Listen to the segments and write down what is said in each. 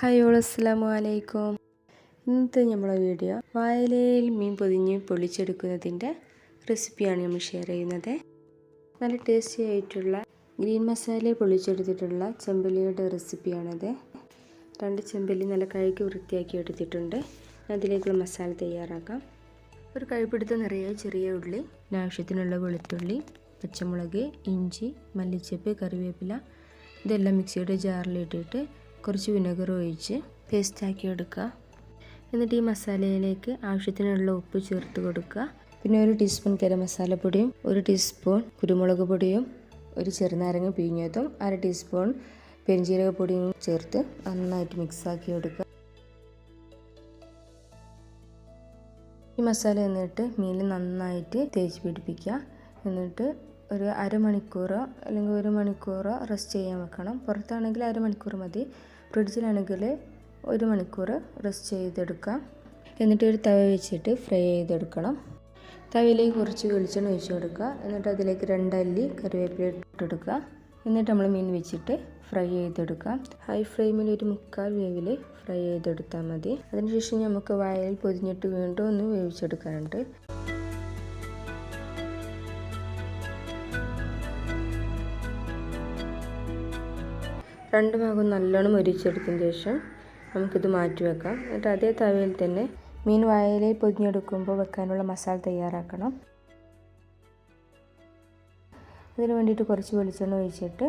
Hi all അസ്സാം വലൈക്കും ഇന്നത്തെ നമ്മളെ വീഡിയോ വായലയിൽ മീൻ പൊതിഞ്ഞ് പൊളിച്ചെടുക്കുന്നതിന്റെ റെസിപ്പിയാണ് നമ്മൾ ഷെയർ ചെയ്യുന്നത്. നല്ല ടേസ്റ്റി ആയിട്ടുള്ള ഗ്രീൻ മസാല പൊളിച്ചെടുത്തിട്ടുള്ള ചെമ്പല്ലിയുടെ റെസിപ്പിയാണത്. രണ്ട് ചെമ്പല്ലി നല്ല കഴുകി വൃത്തിയാക്കി എടുത്തിട്ടുണ്ട്. അതിലേക്കുള്ള മസാല തയ്യാറാക്കാം. ഒരു കഴുപ്പെടുത്ത് നിറയെ ചെറിയ ഉള്ളി ആവശ്യത്തിനുള്ള വെളുത്തുള്ളി പച്ചമുളക് ഇഞ്ചി മല്ലിച്ചപ്പ് കറിവേപ്പില ഇതെല്ലാം മിക്സിയുടെ ജാറിലിട്ടിട്ട് കുറച്ച് വിനഗർ ഒഴിച്ച് പേസ്റ്റാക്കി എടുക്കുക. എന്നിട്ട് ഈ മസാലയിലേക്ക് ആവശ്യത്തിനുള്ള ഉപ്പ് ചേർത്ത് കൊടുക്കുക. പിന്നെ ഒരു ടീസ്പൂൺ ഗരം മസാലപ്പൊടിയും ഒരു ടീസ്പൂൺ കുരുമുളക് പൊടിയും ഒരു ചെറുനാരങ്ങ പിഴിഞ്ഞതും അര ടീസ്പൂൺ പെരിഞ്ചീരക പൊടിയും ചേർത്ത് നന്നായിട്ട് മിക്സാക്കി എടുക്കുക. ഈ മസാല എന്നിട്ട് മീനിൽ നന്നായിട്ട് തേച്ച് പിടിപ്പിക്കുക. എന്നിട്ട് ഒരു അരമണിക്കൂറോ അല്ലെങ്കിൽ ഒരു മണിക്കൂറോ റെസ്റ്റ് ചെയ്യാൻ വെക്കണം. പുറത്താണെങ്കിൽ അരമണിക്കൂർ മതി. ഫ്രിഡ്ജിലാണെങ്കിൽ ഒരു മണിക്കൂർ റെസ്റ്റ് ചെയ്തെടുക്കാം. എന്നിട്ട് ഒരു തവ വെച്ചിട്ട് ഫ്രൈ ചെയ്തെടുക്കണം. തവയിലേക്ക് കുറച്ച് വെളിച്ചെണ്ണ ഒഴിച്ചു കൊടുക്കുക എന്നിട്ട് അതിലേക്ക് രണ്ടല്ലി കറിവേപ്പില ഇട്ടെടുക്കുക. എന്നിട്ട് നമ്മൾ മീൻ വെച്ചിട്ട് ഫ്രൈ ചെയ്തെടുക്കാം. ഹൈ ഫ്ലെയിമിൽ ഒരു മുക്കാൽ വേവിൽ ഫ്രൈ ചെയ്തെടുത്താൽ മതി. അതിനുശേഷം നമുക്ക് വായയിൽ പൊതിഞ്ഞിട്ട് വീണ്ടും ഒന്ന് വേവിച്ചെടുക്കാനുണ്ട്. രണ്ട് ഭാഗം നല്ലോണം ഒരിച്ചെടുത്തതിന് ശേഷം നമുക്കിത് മാറ്റി വെക്കാം. എന്നിട്ട് അതേ തവയിൽ തന്നെ മീൻ വായലയിൽ പൊതിഞ്ഞെടുക്കുമ്പോൾ വെക്കാനുള്ള മസാല തയ്യാറാക്കണം. അതിന് വേണ്ടിയിട്ട് കുറച്ച് വെളിച്ചെണ്ണ ഒഴിച്ചിട്ട്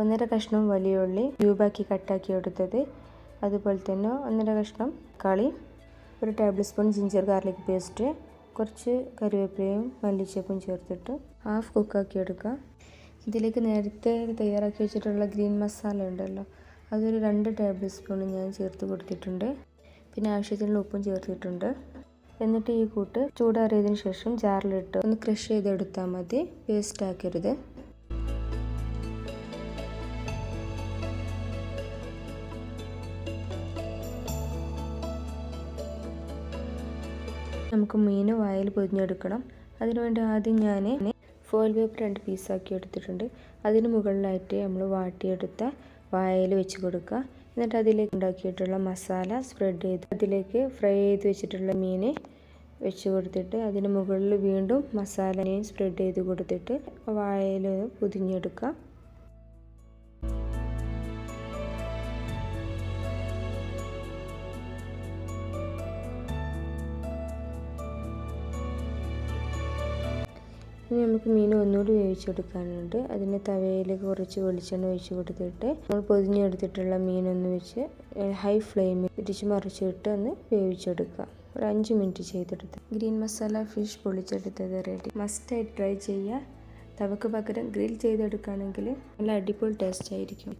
ഒന്നര കഷ്ണം വലിയ ഉള്ളി ക്യൂബാക്കി കട്ടാക്കി എടുത്തത്. അതുപോലെ തന്നെ ഒന്നര കഷ്ണം കളി ഒരു tablespoon ginger garlic paste കുറച്ച് കറിവേപ്പിലയും മല്ലിച്ചപ്പും ചേർത്തിട്ട് ഹാഫ് കുക്കാക്കി എടുക്കുക ഇതിലേക്ക് നേരത്തെ തയ്യാറാക്കി വെച്ചിട്ടുള്ള ഗ്രീൻ മസാല ഉണ്ടല്ലോ അതൊരു രണ്ട് ടേബിൾ സ്പൂൺ ഞാൻ ചേർത്ത് കൊടുത്തിട്ടുണ്ട്. പിന്നെ ആവശ്യത്തിനുള്ള ഉപ്പും ചേർത്തിട്ടുണ്ട്. എന്നിട്ട് ഈ കൂട്ട് ചൂടാറിയതിന് ശേഷം ജാറിലിട്ട് ഒന്ന് ക്രഷ് ചെയ്തെടുത്താൽ മതി പേസ്റ്റ് ആക്കരുത്. നമുക്ക് മീൻ വായിൽ പൊതിഞ്ഞെടുക്കണം. അതിനുവേണ്ടി ആദ്യം ഞാൻ ഫോയിൽ പേപ്പർ രണ്ട് പീസാക്കി എടുത്തിട്ടുണ്ട്. അതിന് മുകളിലായിട്ട് നമ്മൾ വാട്ടിയെടുത്ത വായയിൽ വെച്ച് കൊടുക്കുക. എന്നിട്ട് അതിലേക്ക് ഉണ്ടാക്കിയിട്ടുള്ള മസാല സ്പ്രെഡ് ചെയ്ത് അതിലേക്ക് ഫ്രൈ ചെയ്ത് വെച്ചിട്ടുള്ള മീൻ വെച്ച് കൊടുത്തിട്ട് അതിന് മുകളിൽ വീണ്ടും മസാലയും സ്പ്രെഡ് ചെയ്ത് കൊടുത്തിട്ട് വായയിൽ പൊതിഞ്ഞെടുക്കുക. ഇനി നമുക്ക് മീൻ ഒന്നുകൂടി വേവിച്ചെടുക്കാനുണ്ട്. അതിന് തവയിലേക്ക് കുറച്ച് വെളിച്ചെണ്ണ ഒഴിച്ച് കൊടുത്തിട്ട് നമ്മൾ പൊതിഞ്ഞെടുത്തിട്ടുള്ള മീനൊന്ന് വെച്ച് ഹൈ ഫ്ലെയിമിൽ തിരിച്ച് മറിച്ചിട്ട് ഒന്ന് വേവിച്ചെടുക്കുക ഒരു അഞ്ച് മിനിറ്റ് ചെയ്തെടുത്ത്. ഗ്രീൻ മസാല ഫിഷ് പൊളിച്ചെടുത്തത് റെഡി മസ്റ്റായിട്ട് ട്രൈ ചെയ്യുക തവക്ക് പകരം ഗ്രിൽ ചെയ്തെടുക്കുകയാണെങ്കിൽ നല്ല അടിപൊളി ടേസ്റ്റ് ആയിരിക്കും.